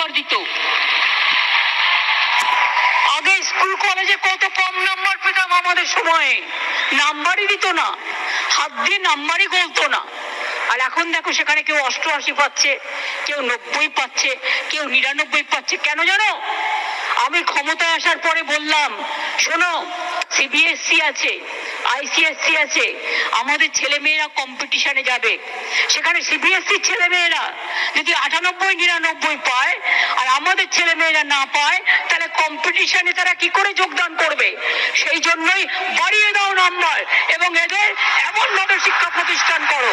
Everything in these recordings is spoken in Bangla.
নাম্বার দিত আগে স্কুল, কলেজে কত কম নাম্বার পেতাম আমাদের সময়ে? নাম্বারই দিত না। হাত দিয়ে নাম্বারই গলতো না। আর এখন দেখো, সেখানে কেউ অষ্টআশি পাচ্ছে, কেউ নব্বই পাচ্ছে, কেউ নিরানব্বই পাচ্ছে। কেন জানো? আমি ক্ষমতায় আসার পরে বললাম, শোনো সিবিএসসি আছে। আইসিএসসি আছে আমাদের ছেলে মেয়েরা কম্পিটিশনে যাবে। সেখানে সিবিএসসি ছেলে মেয়েরা যদি আটানব্বই, নিরানব্বই পায় আর আমাদের ছেলে মেয়েরা না পায়, তাহলে কম্পিটিশনে তারা কি করে যোগদান করবে? সেই জন্যই বাড়িয়ে দাও নাম্বার এবং এদের এমন ভাবে শিক্ষা প্রতিষ্ঠান করো।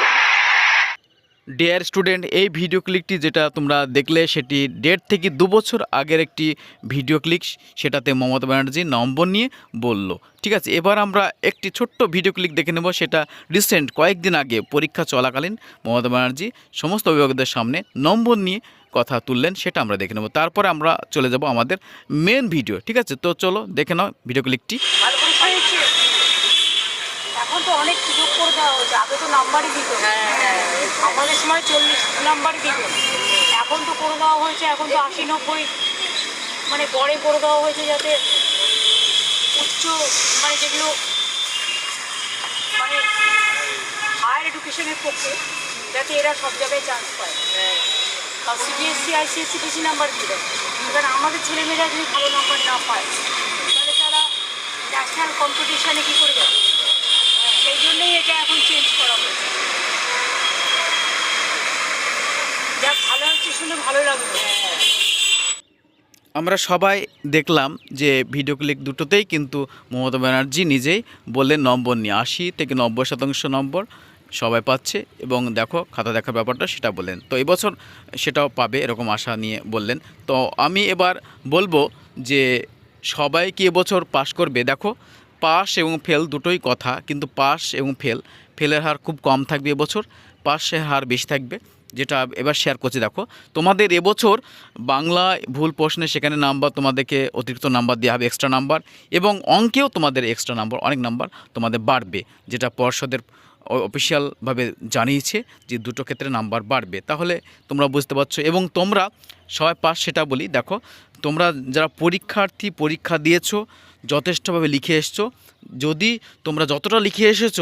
ডিয়ার স্টুডেন্ট এই ভিডিও ক্লিকটি যেটা তোমরা দেখলে, সেটি ডেট থেকে দু বছর আগের একটি ভিডিও ক্লিক সেটাতে মমতা ব্যানার্জি নম্বর নিয়ে বলল। ঠিক আছে, এবার আমরা একটি ছোট্ট ভিডিও ক্লিক দেখে নেব, সেটা রিসেন্ট কয়েকদিন আগে পরীক্ষা চলাকালীন মমতা ব্যানার্জি সমস্ত অভিভাবকদের সামনে নম্বর নিয়ে কথা তুললেন, সেটা আমরা দেখে নেব। তারপরে আমরা চলে যাব আমাদের মেন ভিডিও ঠিক আছে? তো চলো দেখে নাও ভিডিও হয়েছে এখন তো অনেক সুযোগ করে দেওয়া হয়েছে। আগে তো নাম্বারই দিত। আমাদের সময় চল্লিশ নাম্বারই দিত। এখন তো করে দেওয়া হয়েছে এখন তো আশি নব্বই। মানে পরে করে দেওয়া হয়েছে যাতে উচ্চ মানে যেগুলো মানে হায়ার এডুকেশনের পক্ষে যাতে এরা সব জায়গায় চান্স পায়। কারণ সিবিএসসি আইসিএসসি বেশি নাম্বার দিবে। কারণ আমাদের ছেলেমেয়েরা যদি ভালো নাম্বার না পায় তাহলে তারা ন্যাশনাল কম্পিটিশানে কী করে যাবে? সেই জন্যই এটা এখন চেঞ্জ করা হয়েছে। আমরা সবাই দেখলাম যে ভিডিও ক্লিক দুটোতেই কিন্তু মমতা ব্যানার্জি নিজেই বললেন, নম্বর নিয়ে আশি থেকে নব্বই শতাংশ নম্বর সবাই পাচ্ছে এবং দেখো, খাতা দেখার ব্যাপারটা সেটা বললেন। তো এবছর সেটাও পাবে এরকম আশা নিয়ে বললেন। তো আমি এবার বলব যে সবাই কি এবছর পাশ করবে? দেখো পাস এবং ফেল দুটোই কথা, কিন্তু পাস এবং ফেল, ফেলের হার খুব কম থাকবে এবছর পাসের হার বেশি থাকবে, যেটা এবার শেয়ার করছি। দেখো, তোমাদের এবছর বাংলা ভুল প্রশ্নে সেখানে নাম্বার তোমাদেরকে অতিরিক্ত নাম্বার দেওয়া হবে এক্সট্রা নাম্বার এবং অঙ্কেও তোমাদের এক্সট্রা নাম্বার অনেক নাম্বার তোমাদের বাড়বে, যেটা পর্ষদের অফিসিয়ালভাবে জানিয়েছে যে দুটো ক্ষেত্রে নাম্বার বাড়বে। তাহলে তোমরা বুঝতে পারছ, এবং তোমরা সবাই পাস সেটা বলি, দেখো তোমরা যারা পরীক্ষার্থী পরীক্ষা দিয়েছ যথেষ্টভাবে লিখে এসছো যদি তোমরা যতটা লিখে এসেছ,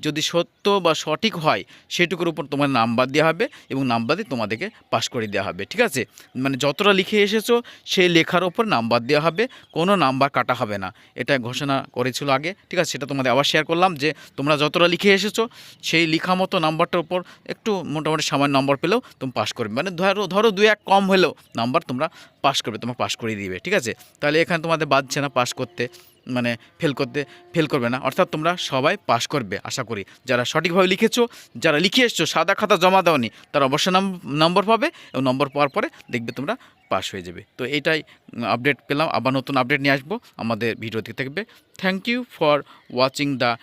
যদি সত্য বা সঠিক হয়, সেটুকুর উপর তোমার নাম্বার দেওয়া হবে এবং নাম্বার দিয়ে তোমাদেরকে পাস করে দেওয়া হবে, ঠিক আছে? মানে যতটা লিখে এসেছ, সেই লেখার ওপর নাম্বার দেওয়া হবে, কোনো নাম্বার কাটা হবে না। এটা ঘোষণা করেছিল আগে, ঠিক আছে? সেটা তোমাদের আবার শেয়ার করলাম যে, তোমরা যতটা লিখে এসেছ, সেই লেখা মতো নাম্বারটার উপর একটু মোটামুটি সামান্য নম্বর পেলেও তুমি পাস করবে। মানে ধরো ধরো দু এক কম হলেও নাম্বার তোমরা পাস করবে, তোমার পাস করে দিবে, ঠিক আছে? তাহলে এখানে তোমাদের বাদছে না পাস করতে। মানে ফেল করতে ফেল করবে না। অর্থাৎ তোমরা সবাই পাস করবে, আশা করি। যারা সঠিকভাবে লিখেছো, যারা লিখে এসছো, সাদা খাতা জমা দেওয়নি তারা অবশ্যই নাম- নম্বর পাবে এবং নম্বর পাওয়ার পরে দেখবে তোমরা পাস হয়ে যাবে। তো এইটাই আপডেট পেলাম। আবার নতুন আপডেট নিয়ে আসব। আমাদের ভিডিওতে থেকে থাকবে thank you for watching the